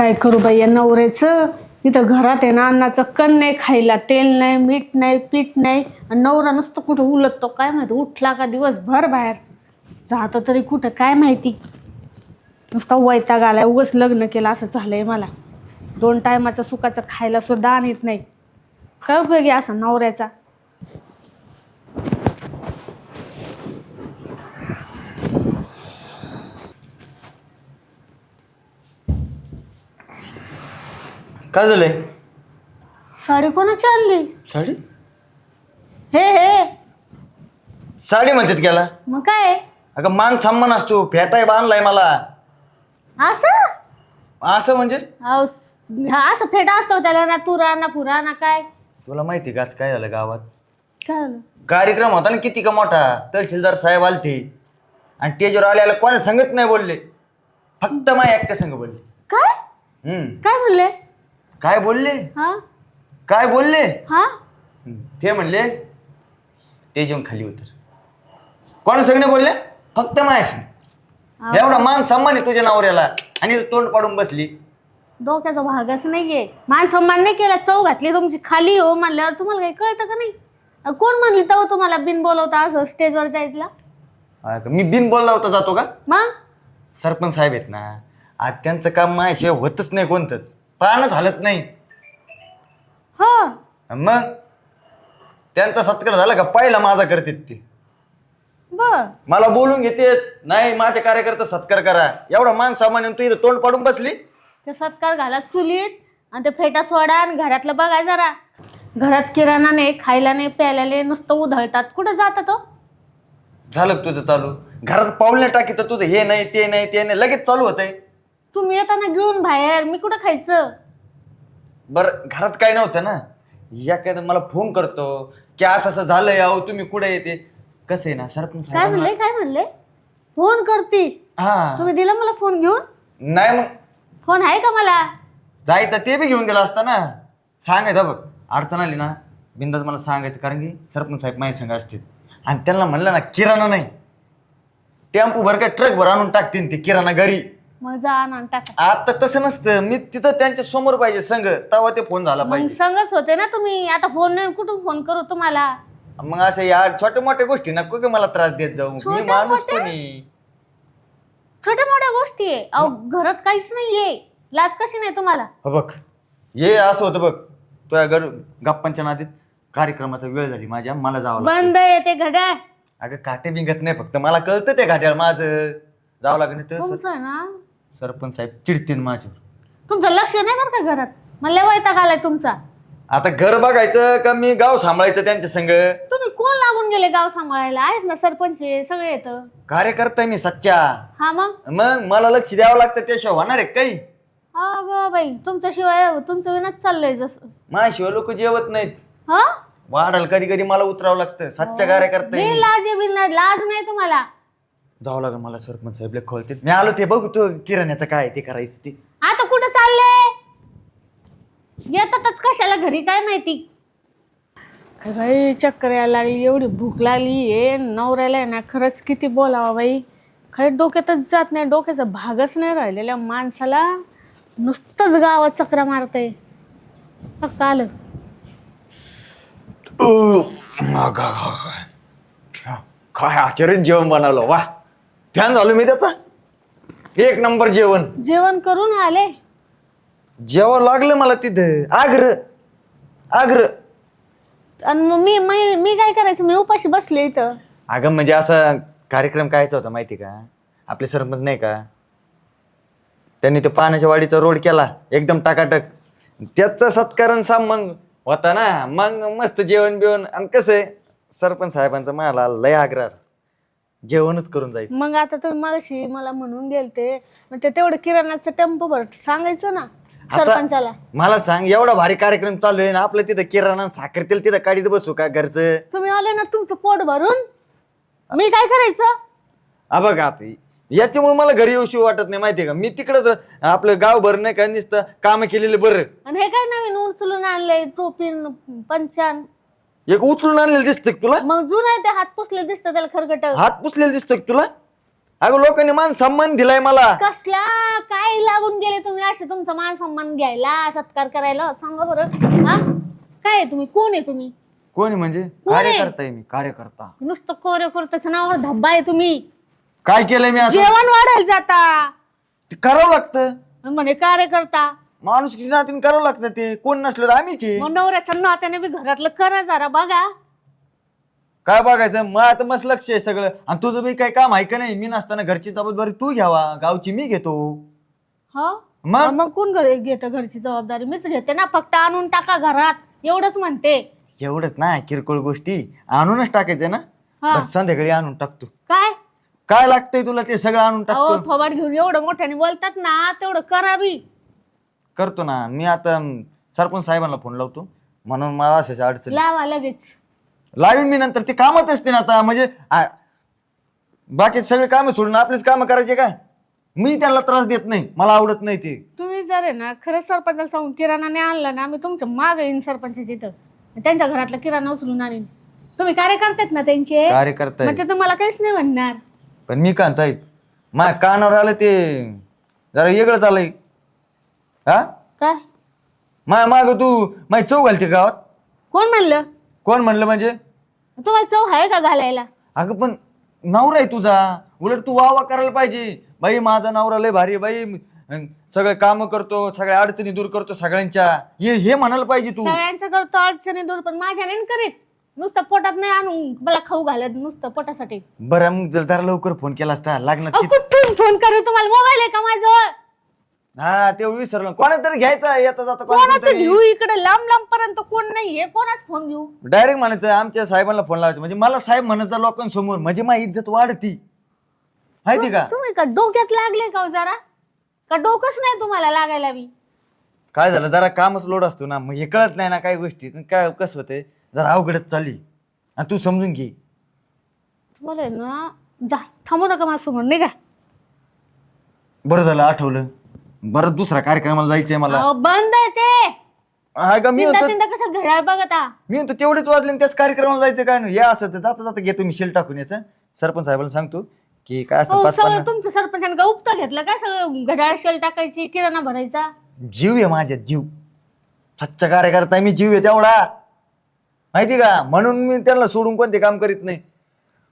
काय करू बाई या नवऱ्याचं? इथं घरात आहे ना अन्नाचं कण नाही खायला तेल नाही मीठ नाही पीठ नाही. आणि नवरा नुसतं कुठं उलटतो काय माहिती उठला का दिवसभर बाहेर? जातं तरी कुठं काय माहिती? नुसता वैताग आलाय उगच लग्न केलं असं झालंय मला. दोन टायमाचं सुखाचं खायला सुद्धा आणत नाही. काय बघी असा असं नवऱ्याचा? काय झालंय? साडी कोणाची आणली? साडी? हे हे. साडी म्हणतात गेला मग काय? अगं मान सन्मान असतो फेटाय बांधलाय मला. असं? असं म्हणजे? अहो, स- हा असं फेटा असतो त्याला ना तुरा ना पुरा ना काय? तुला माहिती का आज काय झालं गावात? काय झालं? कार्यक्रम होता ना किती का मोठा. तहसीलदार साहेब आलते. आणि स्टेजवर आल्याला कोणा संगत नाही बोलले. फक्त माय एकट्या संग बोलले. काय? हम्म. काय म्हणले? काय बोलले? हा? काय बोलले? हा. ते म्हणले ते जेवण खाली उतर कोणा संग नाही बोलले? फक्त माय संग एवढा मान सन्मान आहे तुझ्या नवऱ्याला. आणि तोंड पाडून बसली. डोक्याचा भागच नाहीये. मान सन्मान नाही केला चव घातली तुमची. खाली हो म्हणल्यावर तुम्हाला काही कळतं का नाही? अ, कोण म्हणली तेव्हा तुम्हाला बिन बोलवता असं स्टेजवर जायला? हा का? मी बिन बोलला होता जातो का? मग? सरपंच साहेब आहेत ना. आज त्यांचं काम माझ्याशिवाय होतच नाही कोणतंच. प्राणच हलत नाही. हो. मग? त्यांचा सत्कार झाला का? पहिला माझा करतात ते. बर. मला बोलून घेते. नाही माझे कार्यकर्ते सत्कार करा. एवढा मान सामान तू इथं तोंड पाडून बसली? ते सत्कार घाला चुलीत आणि ते फेटा सोडा आणि घरातलं बघाय जरा. घरात किराणा नाही खायला नाही प्यायला नाही नुसतं उधळतात. कुठं जातात तो? झालं का तुझं चालू? घरात पाऊल नाही टाकी तर तुझं हे नाही ते नाही ते नाही. लगेच चालू होतंय. तुम्ही येताना घेऊन बाहेर मी कुठं खायचं? बरं घरात काय नव्हतं ना? या काय तर मला फोन करतो की असं असं झालंय अहो तुम्ही कुठे येते? कसं आहे ना सरपंच काय साहेबांना- म्हणले काय म्हणले? फोन करते हा. तुम्ही दिला मला फोन घेऊन? नाही मग. फोन आहे का मला? जायचं ते बी घेऊन दिला असता ना? सांगायचं बघ अडचण आली ना बिंदात मला सांगायचं कारण की सरपंच साहेब माझ्या संघ असतील. आणि त्यांना म्हणलं ना किराणा नाही. टेम्पो भर काय ट्रक भर आणून टाकतील ते किराणा घरी. मग जा टाका. आता तसं नसतं. मी तिथं त्यांच्यासमोर पाहिजे संघ. तेव्हा ते फोन झाला मग पाहिजे. संगच होते ना तुम्ही. आता फोन नाही कुठून फोन करू तुम्हाला? मग असं या छोट्या मोठ्या गोष्टी नको की मला त्रास देत जाऊ. मी छोट्या माणूस मोठ्या? कोणी? छोट्या मोठ्या गोष्टी आहे. अहो घरात काहीच नाहीये. लाज कशी नाही तुम्हाला? हो बघ. ये असं होतं बघ. तुझ्या घर गप्पांच्या नादीत कार्यक्रमाचा वेळ झाली माझ्या. मला जावं लागतं. बंद येते घड्याळ. अगं काटे बिंगत नाही फक्त. मला कळतं ते घाट्याळ माझं. जावं लागेल तर तुमचं ना सरपंच साहेब चिडतील माझ्यावर. तुमचं लक्ष नाही बरं का घरात? मला वैताग आलाय तुमचा. आता घर बघायचं का मी गाव सांभाळायचं त्यांच्या संग? तुम्ही कोण लागून गेले गाव सांभाळायला? आहेत ना सरपंच आहे, सगळे येतं कार्यकर्ता मी सच्चा. हा मग? मग मला लक्ष द्यावं लागतं त्याशिवाय होणार आहे काही? अगं बाई तुमच्याशिवाय तुमचं विनाच चाललंय जसं. माझ्याशिवाय लोक जेवत नाहीत. हा? वाढाल कधी कधी मला उतरावं लागतं. सच्चा कार्यकर्ता आहे मी. लाज आहे, बिन लाज. लाज नाही तुम्हाला. जावं लागेल मला सरपंच साहेब लय खोलते मी आलो ते बघू तो किराण्याचं काय ते करायचं ते. आता कुठं चालले येतातच कशाला घरी काय माहिती? काय बाई चक्कर यायला लागली एवढी भूक लागली हे नवऱ्याला आहे ना खरंच किती बोलावं बाई. खरं डोक्यातच जात नाही डोक्याचा भागच नाही राहिलेल्या माणसाला. नुसतंच गावात चक्रा मारतय. फक्त आलं. काय? आश्चर्य जेवण बनवलं वा. फॅन झालो मी त्याचा? एक नंबर जेवण. जेवण करून आले. जेवण लागलं मला तिथं आग्र आग्र आणि मग मी मी मी काय करायचं? मी उपाशी बसले इथं. अगं म्हणजे असा कार्यक्रम कायचा होता माहिती का? आपले सरपंच नाही का? त्यांनी ते पाण्याच्या वाडीचा रोड केला एकदम टाकाटक. त्याचा सत्कारण सामान होता ना? मग मस्त जेवण बिवण आणि कसं आहे? सरपंच साहेबांचा मला लय आग्रह. जेवणच करून जायचं. मग आता तुम्ही मगाशी मला म्हणून गेलते मग ते तेवढं किराणाचं टेम्पो भर सांगायचं ना सरपंचाला. मला सांग एवढा भारी कार्यक्रम चालू आहे ना आपलं तिथं किराणा साखर तेल तिथं काढीत बसू का घरचं? तुम्ही आले ना तुमचं पोट भरून? मी काय करायचं? हा बघा आता याच्यामुळे मला घरी येऊशी वाटत नाही माहितीये का? मी तिकडच आपलं गाव भर नाही का नुसतं कामं केलेले बरं. आणि हे काय नवीन उचलून आणलंय टोपीन पंचान? एक उचलून आणलेलं दिसतं का तुला? मग जुनं आहे ते हात पुसले दिसतं त्याला खरगट हात पुसलेलं दिसतं का तुला? अगं लोकांनी मान सन्मान दिलाय मला. कसला? काय लागून गेले तुम्ही असे तुमचा मान सन्मान घ्यायला सत्कार करायला? सांगा बरं. हा? काय आहे तुम्ही? कोण आहे तुम्ही? कोणी म्हणजे? कोण आहे? कार्यकर्ता आहे मी कार्यकर्ता. नुसतं कोरे करताच्या नावावर धब्बा आहे तुम्ही. काय केलंय मी असं? जेवण वाढायला जाता. ते करावं लागतं. आणि म्हणे कार्यकर्ता माणूस किती नातीने करावं लागतं ते. कोण नसलं तर आम्हीच आहे. मग नवऱ्याच्या नात्याने बी घरातलं करा जरा बघा. काय बघायचं? मग आता मस्त लक्ष आहे सगळं. आणि तुझं बी काही काम आहे का नाही? मी नसताना घरची जबाबदारी तू घ्यावा. गावची मी घेतो. हो? मग? मग कोण घर घेतं घरची जबाबदारी? मीच घेते ना. फक्त आणून टाका घरात. एवढंच म्हणते. एवढंच ना किरकोळ गोष्टी. आणूनच टाकायचं ना? हा. संध्याकाळी आणून टाकतो. काय? काय लागतंय तुला ते सगळं आणून अहो टाकतो? थोबाड घेऊन एवढं मोठ्याने बोलतात ना तेवढं करावी करतो ना. मी आता अं, सरपंच साहेबांना फोन लावतो. म्हणून मला अशाच अडचण लावा लगेच. लावीन मी नंतर. ते कामच असते ना आता. म्हणजे आ, बाकी सगळे कामं सोडून आपलेच कामं करायचे काय? मी त्यांना त्रास देत नाही. मला आवडत नाही ते. तुम्ही जर आहे ना खरंच सरपंचाला सांगून किराणाने आणलं ना मी तुमच्या माग येईन सरपंचाच्या इथं त्यांच्या घरातला किराणा उचलून आणीन. तुम्ही कार्यकर्तेत ना त्यांचे? कार्यकर्ता. आहे. म्हणजे तुम्हाला काहीच नाही म्हणणार. पण मी म्हणताय? माझ्या कानावर आलं ते जरा वेगळं झालंय. हा? काय? माय माग तू माझी चव घालते गावात? कोण म्हणलं? कोण म्हणलं म्हणजे? तुम्हाला चव आहे का घालायला? अगं पण नवरा आहे तुझा. उलट तू वाह वाह करायला पाहिजे. बाई माझा नवरा लय भारी आहे, बाई अं, सगळे काम करतो सगळ्या अडचणी दूर करतो सगळ्यांच्या. हे हे म्हणायला पाहिजे तू. सगळ्यांचं करतो अडचणी दूर पण माझ्या नाही करीत. नुसतं पोटात नाही आणून मला खाऊ घालत नुसतं पोटासाठी. बरं मग जर लवकर फोन केला असता अहो, कुठून फोन करू? तुम्हाला मोबाईल आहे का माझ्याजवळ? हा ते विसरलं. कोणा तरी घ्यायचा येता जाता कोणा कोणाचं तरी. घेऊ इकडे? लांब लांब पर्यंत कोण नाहीये. कोणाच फोन घेऊ? डायरेक्ट म्हणायचं आमच्या साहेबांना फोन लावायचा. म्हणजे मला साहेब म्हणायचं लोकांसमोर म्हणजे माझी इज्जत वाढती. माहिती का? तुम्ही का डोक्यात लागले का हो जरा? का डोकंच नाही तुम्हाला लागायला मी काय झालं जरा कामच लोड असतो ना. मग हे कळत नाही ना काही गोष्टी. काय कसं होतंय? जरा अवघडच चालली. आणि तू समजून घे. तुम्हाला आहे ना जा थांबू नका माझ्यासमोर नाही का बरं झालं आठवलं. बरं दुसरा कार्यक्रमाला जायचंय मला. अहो, बंद आहे ते. हा का मी कसं घड्याळ बघता मी म्हणतो तेवढेच वाजले आणि त्याच कार्यक्रमाला जायचं काय नाही. या असं जाता जाता घेतो मी शेल टाकून याचं. सरपंच साहेबाला सांगतो की काय असं हो पाच सगळं पन्नास तुमचं सरपंचाने का उपता घेतलं काय सगळं? घड्याळ शेल टाकायची किराणा भरायचा? जीव आहे माझ्यात जीव. सच्चा कार्यकर्ता आहे मी जीव आहे तेवढा. माहिती का? म्हणून मी त्यांना सोडून कोणते काम करीत नाही.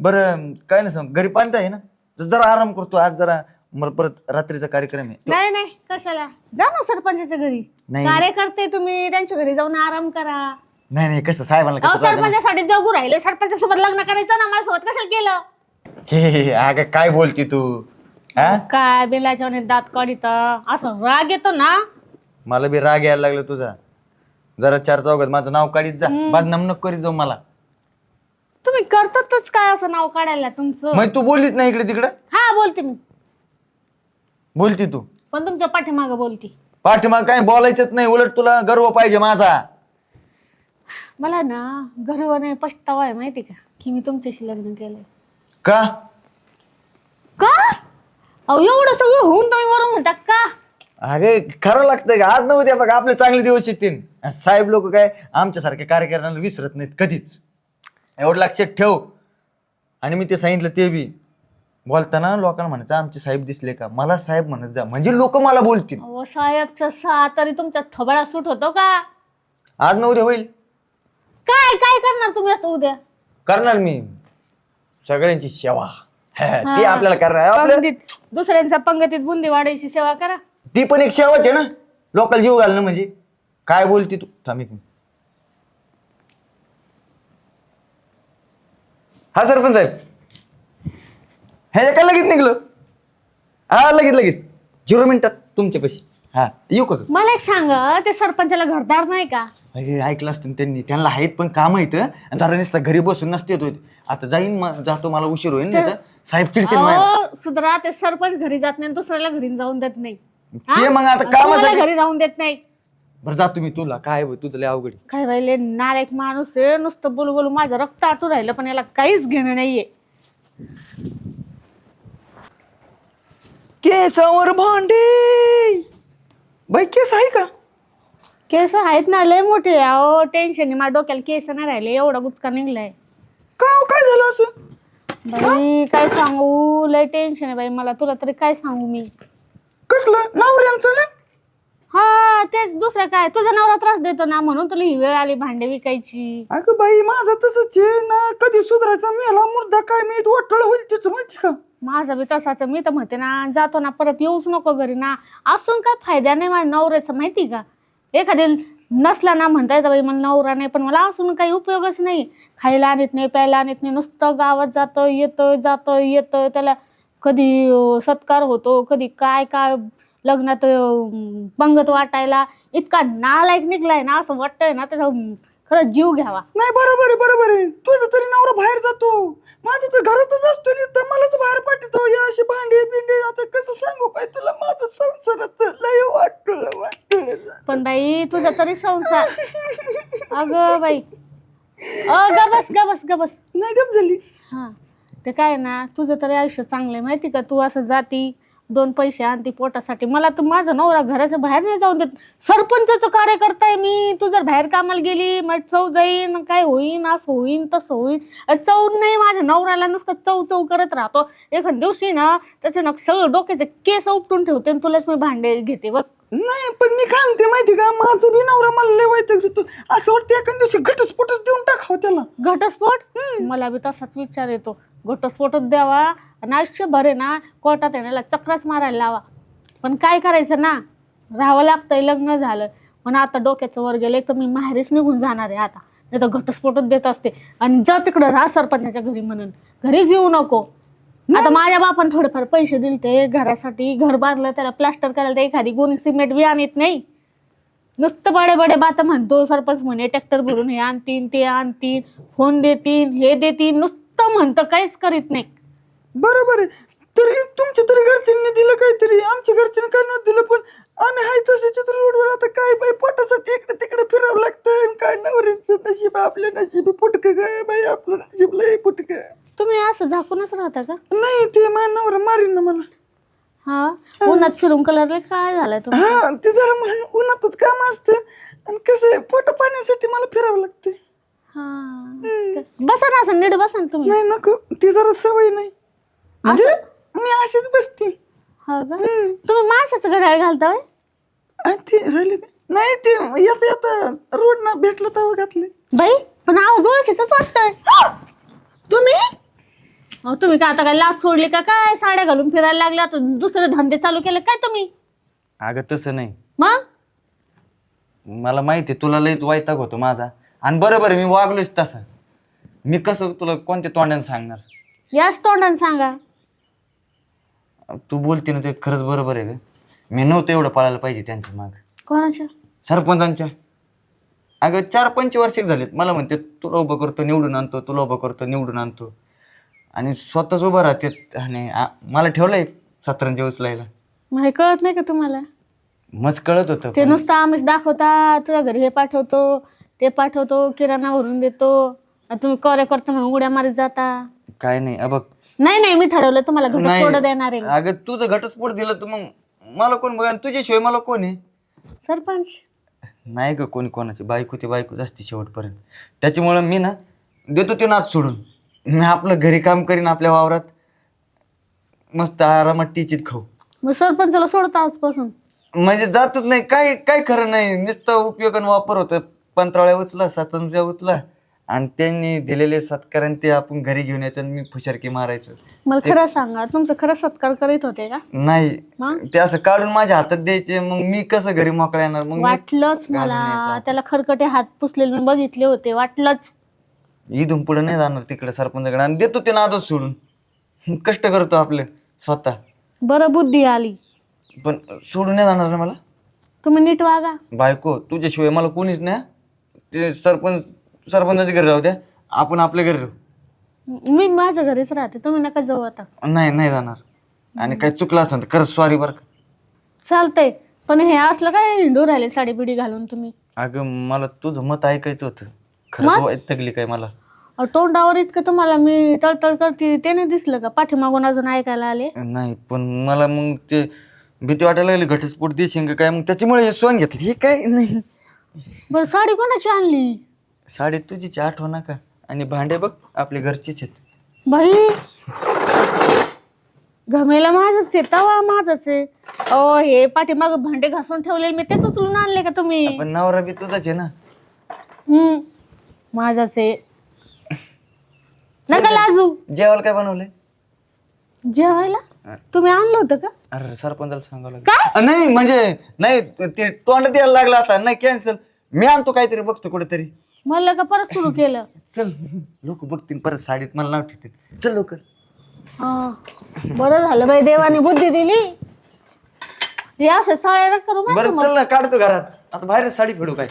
बरं काय नाही सांग. घरी पाणी आहे ना. तर जरा आराम करतो आज जरा मला परत रात्रीचा कार्यक्रम आहे. नाही नाही कशाला? जा ना सरपंचाच्या घरी. नाही. कार्यकर्ते तुम्ही त्यांच्या घरी जाऊन आराम करा. नाही नाही कसं साहेबांना अहो कसं? सरपंचासाठी जगू राहिले. सरपंचासोबत लग्न करायचं ना माझ्यासोबत कशाला केलं? हे हे, हे, अगं काय बोलती तू? हा? काय बेलाच्या दात काढित? असं राग येतो ना? मला बी राग यायला लागला तुझा. जरा चार चौघात माझं नाव काढीत जा. बदनाम नको करीत जाऊ मला. तुम्ही करतातच काय असं नाव काढायला तुमचं? मग तू बोललीच नाही इकडे तिकडे? हा बोलते मी. बोलती तू. पण तुमच्या पाठीमागं बोलते. पाठीमाग काय बोलायचंच नाही उलट तुला गर्व पाहिजे माझा. मला ना गर्व नाही पछतावा आहे माहिती का? की मी तुमच्याशी लग्न केलंय. का? का? अहो एवढं सगळं होऊन तुम्ही वरून म्हणता का? अरे खरं लागतंय का? आज नव्हते बघा आपले चांगले दिवस येतील. साहेब लोक काय आमच्यासारख्या कार्यकर्त्यांना विसरत नाहीत कधीच. एवढं लक्षात ठेव. आणि मी ते सांगितलं ते बी. बोलताना लोकांना म्हणायचं आमचे साहेब दिसले का? मला साहेब म्हणत जा. म्हणजे लोक मला बोलतील. अहो साहेबचा सा तरी तुमच्या थोबाडा सूट होतो का? आज नव्हते होईल. काय काय करणार तुम्ही असं उद्या? करणार मी. सगळ्यांची सेवा. ती. आपल्याला करणार आहे. आपलं पंगतीत दुसऱ्यांच्या पंगतीत बुंदी वाढायची सेवा करा. ती पण एक सेवाच आहे ना? लोकल जीव घालणं म्हणजे. काय बोलती तू? थांब एक मिनिट. हा सरपंच साहेब. हे का लगेच निघलो? हा लगेच लगेच. झिरो मिनिटात तुमच्या पैसे. हा. येऊ का तू? मला एक सांगा ते सरपंचाला घरदार नाही का? अरे ऐकलं असतं ना त्यांनी. त्यांना आहेत पण काम आहेत आणि जरा नुसतं घरी बसून नसते येत होते आता जाईन जातो मला उशीर होईल नाही तर साहेब चिडतील माझ्यावर. अहो सुधरा ते सरपंच घरी जात नाही आणि दुसऱ्याला घरी जाऊन देत नाही. हा? ते मग आता आणि तुम्हाला कामासाठी घरी राहून देत नाही. बरं जा तुम्ही तुला काय होय, तुझं लय अवघड आहे. काय व्हायले नालायक माणूस आहे. नुसतं बोलू बोलू माझं रक्त आटू राहिलं पण याला काहीच घेणं नाहीये. केसावर भांडे. बाई केस आहे का? केस आहेत ना लय मोठे अहो. टेन्शन माझ्या डोक्याला केस नाही राहिले. एवढा बुचका निघलाय. का हो, काय झालं असं? बाई काय सांगू? लय टेन्शन आहे बाई. मला तुला तरी काय सांगू मी? कसलं? नवऱ्यांचं ना? दुसऱ्या काय? तुझा नवरा त्रास देतो ना म्हणून तुला ही वेळ आली भांडे विकायची. अगं बाई माझं तसंच आहे ना. कधी सुधारायचा मेला मुर्दा काय मी वाटळ होईल तिचं माहिती का? माझा बी तसाच मी तर म्हणते ना जातो ना परत येऊच नको घरी ना. असून काय फायदा नाही माझ्या नवऱ्याचा माहिती का? एखादी नसला ना म्हणता येतं बाई मला नवरा नाही पण मला असून काही उपयोगच नाही. खायला आणत नाही प्यायला आणत नाही नुसतं गावात जातं येतं जातं येतं. त्याला कधी सत्कार होतो कधी काय काय लग्नात पंगत वाटायला इतका नालायक निघलाय ना असं वाटतंय ना त्याचा खरंच जीव घ्यावा. नाही बरोबर आहे बरोबर आहे. तुझं तरी नवरा बाहेर जातो. माझं तर घरातच असतो नी तर मलाच बाहेर पाठवतो. या अशी भांडी बिंडी आता कसं सांगू काय तुला? माझं संसाराचं लय वाटलं वाटलं. पण बाई तुझा तरी संसार. अगं बाई. अ गबस गबस गबस. नाही गप झाली. हा. ते काय ना तुझं तरी आयुष्य चांगलं आहे. माहिती का? तू असं जाती दोन पैसे आणती पोटासाठी. मला तर माझा नवरा घराच्या बाहेर नाही जाऊन देत. सरपंचाचं कार्य करताय मी. तू जर बाहेर कामाला गेली मग चव जाईन काय होईन असं होईन तसं होईन. चव नाही माझ्या नवऱ्याला नुसतं चव चव करत राहतो. एखाद दिवशी ना त्याचे ना सगळं डोक्याचे केस उपटून ठेवते आणि तुलाच मी भांडे घेते बघ. नाही पण मी काय म्हणते माहिती का? माझं बी नवरा मला लय वैताग देतो असं वाटतं एखाद दिवशी घटस्फोटच देऊन टाकावं त्याला. घटस्फोट? मला बी तसाच विचार येतो. घटस्फोटच द्यावा. आणि आयुष्यभर आहे ना कोर्टात येण्याला चक्राच मारायला लावा. पण काय करायचं ना राहावं लागतंय लग्न झालं. पण आता डोक्याचं वर गेलं तर मी माहेरीच निघून जाणार आहे आता. नाही तर घटस्फोटच देत असते. आणि जा तिकडं राहा सरपंचाच्या घरी म्हणून. घरीच येऊ नको. आता माझ्या बापान थोडेफार पैसे दिले ते घरासाठी घर बांधलं त्याला प्लास्टर करायला तर एखादी गोणी सिमेंट बी आणत नाही. नुसतं बडे बडे बात म्हणतो सरपंच म्हणे ट्रॅक्टर भरून हे आणतीन ते आणतीन फोन देतीन हे देतीन. नुसतं म्हणतं काहीच करीत नाही. बरोबर आहे. तरी तुमच्या तरी घरच्यांनी दिलं काहीतरी. आमच्या घरच्यांनी काय नव्हतं दिलं पण आम्ही हाय तसेच तर रोडवर आता काय बाई पोटासाठी इकडे तिकडे फिरावं लागतं आणि काय नवऱ्यांचं नशीब आपलं नशीब फुटकं काय बाई आपलं नशीब लय फुटकं. तुम्ही असं झाकूनच राहता का? नाही ते माझ्या नवरा मारीन ना मला. हा? उन्हात फिरून कलरले काय झालंय तुम्ही हा ते जरा मला उन्हातच काम असतं. आणि कसं आहे पोट पाण्यासाठी मला फिरावं लागतं हा. बसा ना असं नीट बसा ना तुम्ही. नाही नको. ती जरा सवय नाही. म्हणजे मी अशीच बसते. हा का? तुम्ही माणसाचं घड्याळ घालता होय? आणि ते राहिले का? नाही ते येता येता रोड ना भेटलं तेव्हा घातले. बाई पण आवाज ओळखीच वाटतंय. तुम्ही? अहो, तुम्ही काय आता काय लाच सोडली का काय? साड्या घालून फिरायला लागल्या आता दुसरे धंदे चालू केले काय तुम्ही? अगं तसं नाही. मग? मला माहिती आहे, तुला लयच वैताग होतो माझा. आणि बरोबर आहे मी वागलोच तसं. मी कसं तुला कोणत्या तोंडाने सांगणार? याच तोंडाने सांगा. तू बोलते ना ते खरंच बरोबर आहे का मी नव्हतं एवढं पळायला पाहिजे त्यांच्या माग. कोणाच्या? सरपंचांच्या. अगं चार पंचवार्षिक झालेत. मला म्हणते तुला उभं करतो निवडून आणतो तुला उभं करतो निवडून आणतो. आणि स्वतःच उभं राहते आणि आ- मला ठेवलंय सतरंजी उचलायला. मग हे कळत नाही का तुम्हाला? मज कळत होतं ते नुसतं आमिष दाखवता तुझ्या घरी हे पाठवतो. ते पाठवतो किराणा भरून देतो. आणि तुम्ही कॉल करता म्हणून उड्या मारीत जाता. काय नाही अ बघ. नाही नाही मी ठरवलं तुम्हाला घटस्फोट देणार आहे अगं तुझं घटस्फोट दिलं तर मग मला कोण बघा तुझ्याशिवाय मला कोण आहे? सरपंच. नाही ग कोणी कोणाची? बायको ती बायकोच असते शेवटपर्यंत. त्याच्यामुळं मी ना देतो ते नाच सोडून. मी आपलं घरी काम करीन आपल्या वावरात. मस्त आरामात टिचीत खाऊ. मग सरपंचाला सोडता आजपासून. म्हणजे जातच नाही. काय काय खरं नाही. नुसतं उपयोग आणि वापर होतं पंतराळ्या उचला सातंच्या उचला. आणि त्यांनी दिलेले सत्कारांनी ते आपण घरी घेऊन यायचं आणि मी फुशारकी मारायचं. मला खरं सांगा तुमचं खरं सत्कार करीत होते का? नाही. मग ते असं काढून माझ्या हातात द्यायचे मग मी कसं घरी मोकळा येणार? मग मी वाटलंच मला. त्याला खरकटे हात पुसलेले मी बघितले होते वाटलंच. इथून पुढे नाही जाणार तिकडे सरपंचाकडे. आणि देतो ते नादच सोडून. कष्ट करतो आपले स्वतः. बरं बुद्धी आली. पण सोडून नाही जाणार ना मला? तुम्ही नीट वागा. बायको तुझ्याशिवाय मला कोणीच नाही ते सरपंच सरपंचाच्या घरी राहू द्या. आपण आपल्या घरी राहू. मी माझ्या घरीच राहते. तुम्ही नका जाऊ आता. नाही नाही जाणार. आणि काय चुकलं असेल तर खरंच सॉरी बरं का. चालतंय. पण हे असलं काय हिंडू राहिले साडी बिडी घालून तुम्ही? अगं मला तुझं मत ऐकायचं होतं. खरंच वैतागली काय मला? अहो, तोंडावर इतकं तुम्हाला मी तळतळ करते ते नाही दिसलं का? पाठीमागून अजून ऐकायला आले? नाही पण मला मग ते भीती वाटायला लागली. घटस्फोट देशील का काय? मग त्याच्यामुळे हे सोंग घेतली. हे काय? नाही. बरं साडी कोणाची आणली? साडी तुझीच आठवण का आणि भांडे बघ आपले घरचेच आहेत. बाई घमेला माझच आहे तवा माझच आहे. ओ हे पाठीमाग भांडे घासून ठेवलेले मी तेच उचलून आणले का तुम्ही? पण नवरा बी तुझाच आहे ना. हम्म माझाच आहे. नका लाजू. जेवायला काय बनवलंय? जेवायला? तुम्ही आणलं होतं का? अरे सरपंचाला सांगावं लागेल. काय? अ, नाही म्हणजे नाही ते तोंड द्यायला लागला आता नाही कॅन्सल मी आणतो काहीतरी बघतो कुठेतरी. म्हणलं का परत सुरू केलं? चल लोक बघतील परत साडीत. मला नाव ठेवतील. चल लवकर. हा. बरं झालं बाई देवाने बुद्धी दिली. हे असं चाळ्या करू बरं चल ना काढतो घरात. आता बाहेर साडी फेडू काय?